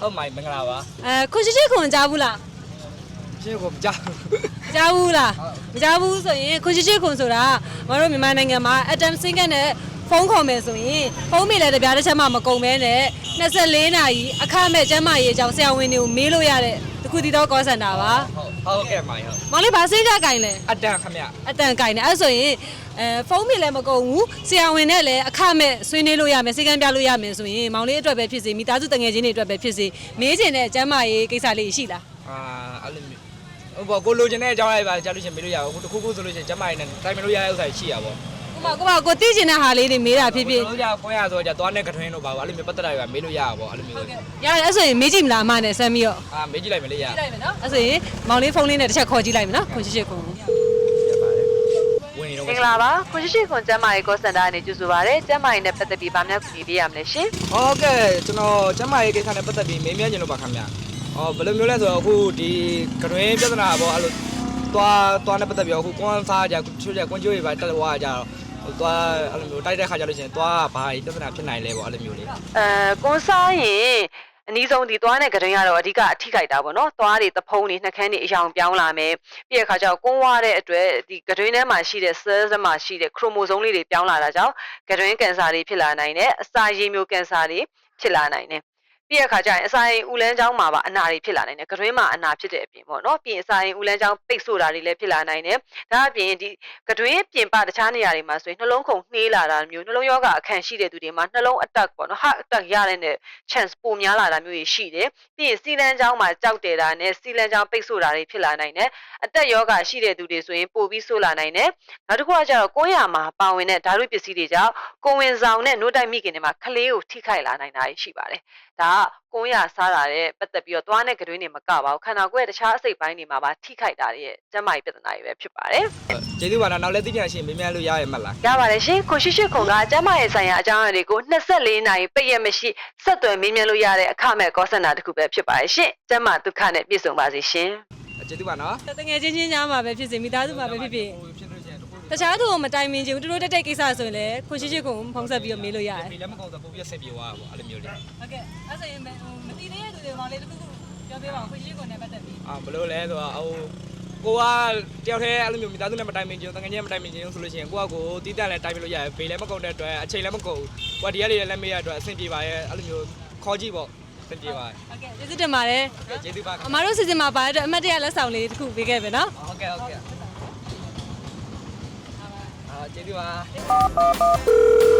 ဟုတ်မိုင်မင်္ဂလာပါအဲခွန်ရှိရှိခွန်ကြားဘူးလားရှင်းကိုမကြောက်မကြားဘူးလားမကြားဘူးဆိုရင်ခွန်ရှိရှိခွန်ဆိုတာမတို့မြန်မာနိုင်ငံမှာအတမ်စင်ကတ်နဲ့ ဖုန်းခေါ်မယ်ဆိုရင်ဖုန်းမိလည်းတပြားတစ်ချက်မှမကုန်မဲနဲ့24နာရီအခမဲ့ကျမ်းမာရေးအကြောင်းဆရာဝန်တွေကိုမေးလို့ရတဲ့တခုတည်းသောကောစင်တာပါဟုတ်ဟုတ်ကဲ့မိုင်ဟုတ်မောင်လေးဗာစိတ်ကကင်လဲအတန်ခမရအတန်ကင်တယ်အဲ့ဆိုရင်အဲဖုန်းမိလည်းမကုန်ဘူးဆရာဝန်နဲ့လည်းအခမဲ့ဆွေးနွေးလို့ရမယ်စိတ်ကမ်းပြလို့ရမယ်ဆိုရင်မောင်လေးအတွက်ပဲဖြစ်စေမိသားစုတငယ်ချင်းတွေအတွက်ပဲဖြစ်စေမေးချင်တဲ့ကျမ်းမာရေးကိစ္စလေးရှိလားအာအဲ့လိုမျိုးဟိုဘောကိုလိုချင်တဲ့အကြောင်းလိုက်ပါကြားလို့ရှရင်မေးလို့ရအောင်အခုတစ်ခုခုဆိုလို့ရှရင်ကျမရည်နဲ့တိုင်မလို့ရတဲ့ဥစ္စာရှိရပါဘော ကိုမကိုမကိုသိချင်တဲ့ဟာလေးတွေမေးတာဖြစ်ဖြစ်တို့ကြောင့်ကိုရဆိုကြသွားနဲ့ကထွင်းတို့ပါဘောအဲ့လိုမျိုးပတ်သက်တာတွေပါမေးလို့ရပါဘောအဲ့လိုမျိုးရတယ်အဲ့ဆိုရင်မေးကြည့်မလားအမနဲ့ဆမ်းပြီးတော့အာမေးကြည့်လိုက်မလေးရကြည့်လိုက်မယ်နော်အဲ့ဆိုရင်မောင်လေးဖုန်းလေးနဲ့တစ်ချက်ခေါ်ကြည့်လိုက်မယ်နော်ခွန်ရှိရှိခွန်ဝင်နေတော့မင်္ဂလာပါခွန်ရှိရှိခွန်ကျမ်းမာရေးကောစင်တာကနေကြိုဆိုပါရစေကျမ်းမာရေးနဲ့ပတ်သက်ပြီးဗာများကူညီပေးရမလဲရှင်ဟုတ်ကဲ့ကျွန်တော်ကျမရဲ့ကိစ္စနဲ့ပတ်သက်ပြီးမေးမြန်းချင်လို့ပါခင်ဗျ။အော်ဘယ်လိုမျိုးလဲဆိုတော့အခုဒီကတွင်ပြဿနာပေါ့အဲ့လိုသွားသွားနဲ့ပတ်သက်ပြီးတော့အခုကွန်စားကြချိုးကြကွန်ချိုးတွေပါတက်သွားကြတော့ဟို သွားအဲ့လိုမျိုးတိုက်တဲ့ခါကြလို့ရှိရင်သွားဘာပြဿနာဖြစ်နိုင်လဲပေါ့အဲ့လိုမျိုးလေးအဲကွန်စားရင်အနည်းဆုံးဒီသွားနဲ့ကရင်ကတော့အဓိကအထိခိုက်တာပေါ့နော်သွားတွေသဖုံးတွေနှာခမ်းတွေအယောင်ပြောင်းလာမယ်ပြီးတဲ့အခါကျတော့ကွန်ဝါတဲ့အတွက်ဒီကရင်ထဲမှာရှိတဲ့ cells မှာရှိတဲ့ chromosome လေးတွေပြောင်းလာတာကြောင့်ကရင်ကင်ဆာတွေဖြစ်လာနိုင်တယ်အစာရည်မျိုးကင်ဆာတွေဖြစ်လာနိုင်တယ် ပြီးတဲ့အခါကျရင်အစာရင်ဦးလန်းချောင်းမှာပါအနာတွေဖြစ်လာနိုင်တယ်။ကတွင်းမှာအနာဖြစ်တဲ့အပြင်ပေါ့နော်။ပြီးရင်အစာရင်ဦးလန်းချောင်းပိတ်ဆို့တာတွေလည်းဖြစ်လာနိုင်တယ်။ဒါအပြင်ဒီကတွင်းပြင်ပတခြားနေရာတွေမှာဆိုရင်နှလုံးခုန်နှေးလာတာမျိုးနှလုံးရောဂါအခန့်ရှိတဲ့သူတွေမှာနှလုံး attack ပေါ့နော် heart attack ရတဲ့ chance ပိုများလာတာမျိုးတွေရှိတယ်။ပြီးရင်စီလန်းချောင်းမှာကြောက်တယ်တာနဲ့စီလန်းချောင်းပိတ်ဆို့တာတွေဖြစ်လာနိုင်တယ်။အသက်ရောဂါရှိတဲ့သူတွေဆိုရင်ပိုပြီးဆိုးလာနိုင်တယ်။နောက်တစ်ခုကကျတော့ကိုယ်ရမှာပါဝင်တဲ့ဓာတ်ပစ္စည်းတွေကြောင့်ကိုယ်ဝင်ဆောင်နဲ့နှုတ်တိုက်မိခင်တွေမှာခလေးကိုထိခိုက်လာနိုင်တာရှိပါတယ်။ဒါကကိုယ်ရစားတာတဲ့ပတ်သက်ပြီးတော့သွားနဲ့ကတွင်းတွေမကပါဘူးခန္ဓာကိုယ်ရဲ့တခြားအစိတ်ပိုင်းတွေမှာပါထိခိုက်တာတွေရဲ့ကျန်းမာရေးပြဿနာတွေပဲဖြစ်ပါတယ်ကျေးဇူးပါနော်နောက်လည်းသိချင်ရှင်မေးမြန်းလို့ရရမှာလား။ရပါတယ်ရှင်။ကိုရှိရှိခုံကကျန်းမာရေးဆိုင်ရာအကြောင်းအရာတွေကို24နာရီပိတ်ရက်မရှိဆက်သွယ်မေးမြန်းလို့ရတဲ့အခမဲ့ကောစင်တာတစ်ခုပဲဖြစ်ပါတယ်ရှင်။ကျန်းမာဒုက္ခနဲ့ပြည့်စုံပါစေရှင်။ကျေးဇူးပါနော်တငယ်ချင်းချင်းကြားမှာပဲဖြစ်စေမိသားစုမှာပဲဖြစ်ဖြစ်ဖြစ်လို့ရှိရင် တစ်ခုတခြားသူကိုမတိုင်မင်ချင်ဘူးသူတို့တက်တဲ့ကိစ္စဆိုရင်လည်းခွန်ရှိရှိခွန်ဖုန်းဆက်ပြီးတော့မေးလို့ရတယ်မေးလည်းမကောင်းတော့ပုံပြဆက်ပြေသွားတာပေါ့အဲ့လိုမျိုးလေးဟုတ်ကဲ့အဲ့ဆိုရင်မတိသေးတဲ့သူတွေမောင်လေးတစ်ခုခုပြောပြပါဦးခွန်ရှိရှိခွန်နဲ့ပတ်သက်ပြီးအာဘယ်လိုလဲဆိုတော့ဟိုကိုကတယောက်တည်းအဲ့လိုမျိုးမိသားစုနဲ့မတိုင်ပင်ချင်တကယ်ကြီးမတိုင်ပင်ချင်ဆိုလို့ရှိရင်ကိုကကိုတီးတန့်လည်းတိုင်ပင်လို့ရတယ်ဘေးလည်းမကုန်တဲ့အတွက်အချိန်လည်းမကုန်ဘူးကိုကဒီရက်လေးလည်းမေးရတဲ့အတွက်အဆင်ပြေပါရဲ့အဲ့လိုမျိုးခေါ်ကြည့်ပေါ့အဆင်ပြေပါဟုတ်ကဲ့ကျေးဇူးတင်ပါတယ်ကျေးဇူးပါအမတို့စီစဉ်မှာပါတဲ့အတွက်အမတ်တရလက်ဆောင်လေးတစ်ခုပေးခဲ့ပဲနော်ဟုတ်ကဲ့ဟုတ်ကဲ့ အာကျေးဇူးပါ